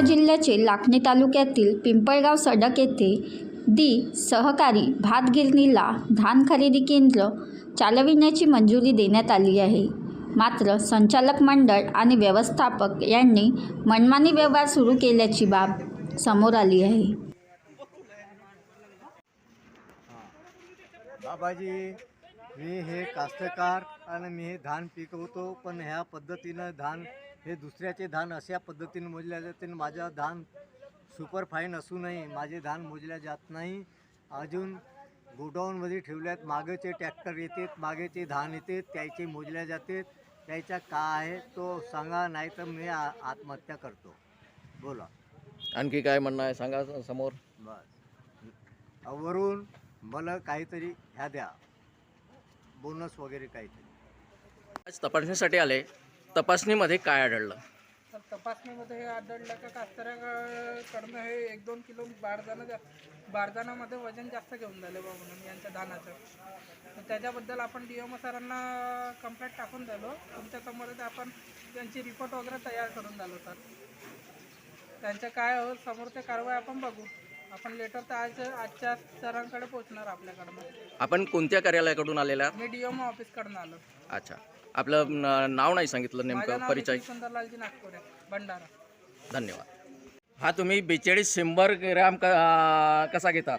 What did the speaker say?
सातारा जिल्ह्याचे लाखनी तालुक्यातील पिंपळगाव सडक येथे दी सहकारी भात गिरणीला धान खरेदी केंद्र चालविण्याची मंजुरी देण्यात आली आहे. मात्र संचालक मंडळ आणि व्यवस्थापक यांनी मनमानी व्यवहार सुरू केल्याची बाब समोर आली आहे. बाबाजी मी हे कास्तकार आणि मी हे धान पिकवतो पण ह्या पद्धतीनं धान हे दुसऱ्याचे धान अशा पद्धतीनं मोजल्या जाते. माझं धान सुपर फाईन असूनही माझे धान मोजल्या जात नाही. अजून गोडाऊनमध्ये ठेवल्यात. मागेचे ट्रॅक्टर येतात मागेचे धान येते त्याचे मोजल्या जाते त्याचा का आहे तो सांगा नाही तर मी आत्महत्या करतो. बोला. आणखी काय म्हणणं आहे सांगा समोर. बस. वरून मला काहीतरी ह्या द्या. बोनस वगैरे काहीतरी. आज तपासणीसाठी आले. तपासणीमध्ये काय आढळलं? तर तपासणीमध्ये हे आढळलं का कास्तऱ्याकडनं हे एक दोन किलो बारदाना जा बारदानामध्ये वजन जास्त घेऊन झाले बा म्हणून यांच्या धानाचं तर त्याच्याबद्दल आपण डी एम सरांना कंप्लेंट टाकून झालो. तुमच्या समोरच आपण त्यांची रिपोर्ट वगैरे तयार करून झालो सर. त्यांचं काय हो समोरचे कारवाई आपण बघू. आपण लेटर तर आज आजच्या सरांकडे पोहोचणार आपल्याकडनं. आपण कोणत्या कार्यालयाकडून आलेला? मी डी एम ऑफिसकडनं आलो. अच्छा. आपलं न- नाव नाही सांगितलं माझं नेमकं नाव परिचय. सुंदरलालजी नागपुरे भंडारा. धन्यवाद. हा तुम्ही बेचाळीस शंभर ग्रॅम क- कसा घेतात?